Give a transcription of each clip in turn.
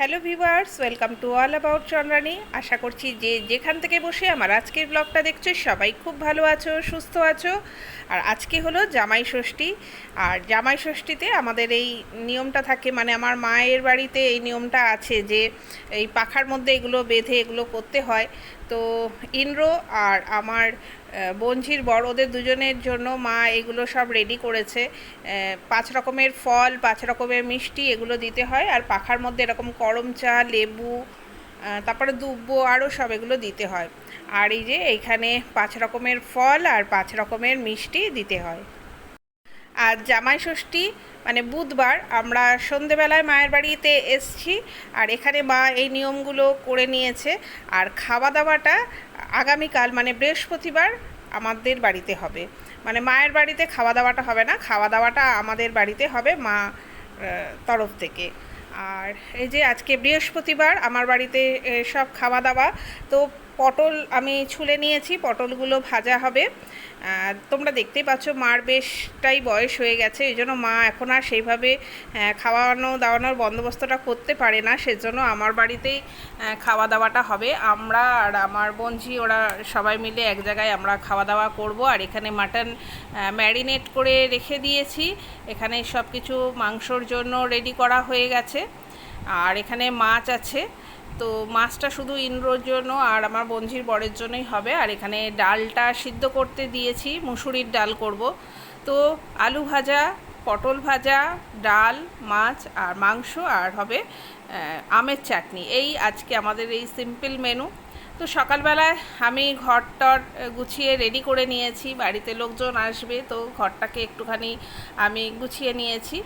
Hello viewers, welcome to all about Chandrani. আশা করছি যে যেখান থেকে বসে আমার আজকের ব্লগটা দেখছ, সবাই খুব ভালো আছো, সুস্থ আছো। আর আজকে হলো জামাই ষষ্ঠী। আর জামাই ষষ্ঠীতে আমাদের এই নিয়মটা থাকে মানে আমার মায়ের বাড়িতে এই নিয়মটা আছে যে এই পাখার মধ্যে এগুলো বেঁধে এগুলো করতে হয়। তো ইন্দ্র আর আমার আহ, বঞ্ঝির বড় ওদের দুজনের জন্য মা এগুলো সব রেডি করেছে। পাঁচ রকমের ফল পাঁচ রকমের মিষ্টি এগুলো দিতে হয়। আর পাখার মধ্যে এরকম করম চা লেবু তারপরে দুব্বো আরও সব এগুলো দিতে হয়। আর এই যে এইখানে পাঁচ রকমের ফল আর পাঁচ রকমের মিষ্টি দিতে হয়। আর জামাই ষষ্ঠী মানে বুধবার আমরা সন্ধেবেলায় মায়ের বাড়িতে এসছি আর এখানে মা এই নিয়মগুলো করে নিয়েছে আর খাওয়া দাওয়াটা আগামীকাল মানে বৃহস্পতিবার আমাদের বাড়িতে হবে। মানে মায়ের বাড়িতে খাওয়া দাওয়াটা হবে না খাওয়া দাওয়াটা আমাদের বাড়িতে হবে মা তরফ থেকে। আর এই যে আজকে বৃহস্পতিবার, আমার বাড়িতে সব খাওয়া দাওয়া তো পটল আমি ছুলে নিয়েছি, পটলগুলো ভাজা হবে। তোমরা দেখতেই পাচ্ছ, মার বেশটাই বয়স হয়ে গেছে, এই জন্য মা এখন আর সেইভাবে খাওয়ানো দাওয়ানোর বন্দোবস্তটা করতে পারে না, সেজন্য আমার বাড়িতেই খাওয়া দাওয়াটা হবে। আমরা আর আমার বঞ্জি ওরা সবাই মিলে এক জায়গায় আমরা খাওয়া দাওয়া করব। আর এখানে মাটন ম্যারিনেট করে রেখে দিয়েছি। এখানে সব কিছু মাংসর জন্য রেডি করা হয়ে গেছে। আর এখানে মাছ আছে। তো মাছটা শুধু ইন্দ্রর জন্য আর আমার বঞ্জির বরের জন্যই হবে। আর এখানে ডালটা সিদ্ধ করতে দিয়েছি, মুসুরির ডাল করব। তো আলু ভাজা, পটল ভাজা, ডাল, মাছ আর মাংস আর হবে আমের চাটনি। এই আজকে আমাদের এই সিম্পল মেনু। তো সকালবেলায় আমি ঘরটর গুছিয়ে রেডি করে নিয়েছি, বাড়িতে লোকজন আসবে, তো ঘরটাকে একটুখানি আমি গুছিয়ে নিয়েছি।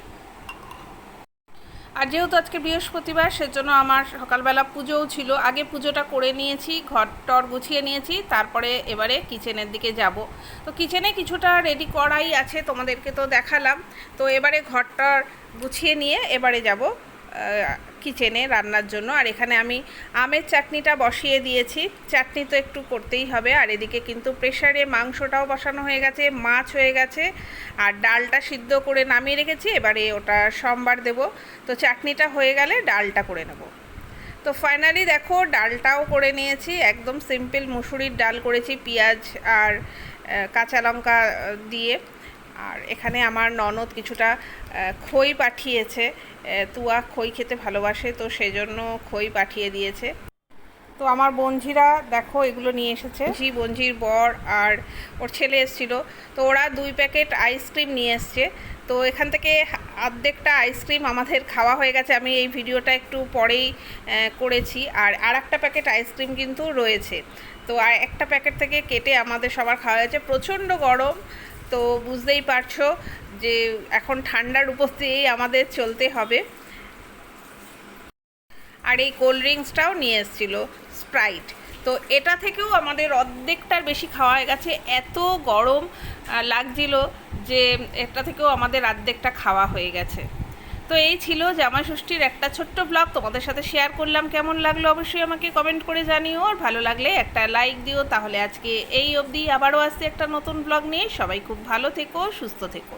আর যেহেতু আজকে বৃহস্পতিবার, সেজন্য আমার সকালবেলা পুজোও ছিল। আগে পুজোটা করে নিয়েছি, ঘর টর গুছিয়ে নিয়েছি, তারপরে এবারে কিচেনের দিকে যাব। তো কিচেনে কিছুটা রেডি করাই আছে, তোমাদেরকে তো দেখালাম। তো এবারে ঘরটর গুছিয়ে নিয়ে এবারে যাব। কিচেনে রান্নার জন্য। আর এখানে আমি আমের চাটনিটা বসিয়ে দিয়েছি। চাটনি তো একটু করতেই হবে। আর এদিকে কিন্তু প্রেশারে মাংসটাও বসানো হয়ে গেছে, মাছ হয়ে গেছে। আর ডালটা সিদ্ধ করে নামিয়ে রেখেছি। এবারে ওটা সোমবার দেব। তো চাটনিটা হয়ে গেলে ডালটা করে নেব। তো ফাইনালি দেখো, ডালটাও করে নিয়েছি। একদম সিম্পল মুসুরির ডাল করেছি, পেঁয়াজ আর কাঁচা লঙ্কা দিয়ে। আর এখানে আমার ননদ কিছুটা খই পাঠিয়েছে। তুয়া খই খেতে ভালোবাসে, তো সেই জন্য খই পাঠিয়ে দিয়েছে। তো আমার বঞ্জিরা দেখো, এগুলো নিয়ে এসেছে। জি বঞ্জির বর আর ওর ছেলে এসেছিল। তো ওরা দুই প্যাকেট আইসক্রিম নিয়ে এসছে। তো এখান থেকে অর্ধেকটা আইসক্রিম আমাদের খাওয়া হয়ে গেছে। আমি এই ভিডিওটা একটু পরেই করেছি। আর আর একটা প্যাকেট আইসক্রিম কিন্তু রয়েছে। তো আর একটা প্যাকেট থেকে কেটে আমাদের সবার খাওয়া হয়েছে। প্রচণ্ড গরম। তো বুঝতেই পারছ যে এখন ঠান্ডার উপস্থিতি আমাদের চলতে হবে। আর এই কোল্ড ড্রিঙ্কসটাও নিয়ে এসেছিল স্প্রাইট। তো এটা থেকেও আমাদের অর্ধেকটার বেশি খাওয়া হয়ে গেছে। এত গরম লাগছিল যে এটা থেকেও আমাদের অর্ধেকটা খাওয়া হয়ে গেছে। তো এই ছিল জামা ষষ্ঠীর একটা ছোট্ট ব্লগ তোমাদের সাথে শেয়ার করলাম, কেমন লাগল অবশ্যই আমাকে কমেন্ট করে জানিও। আর ভালো লাগলে একটা লাইক দিও, তাহলে আজকে এই অবধি আবারও আসছে একটা নতুন ব্লগ নিয়ে। সবাই খুব ভালো থেকো, সুস্থ থেকো।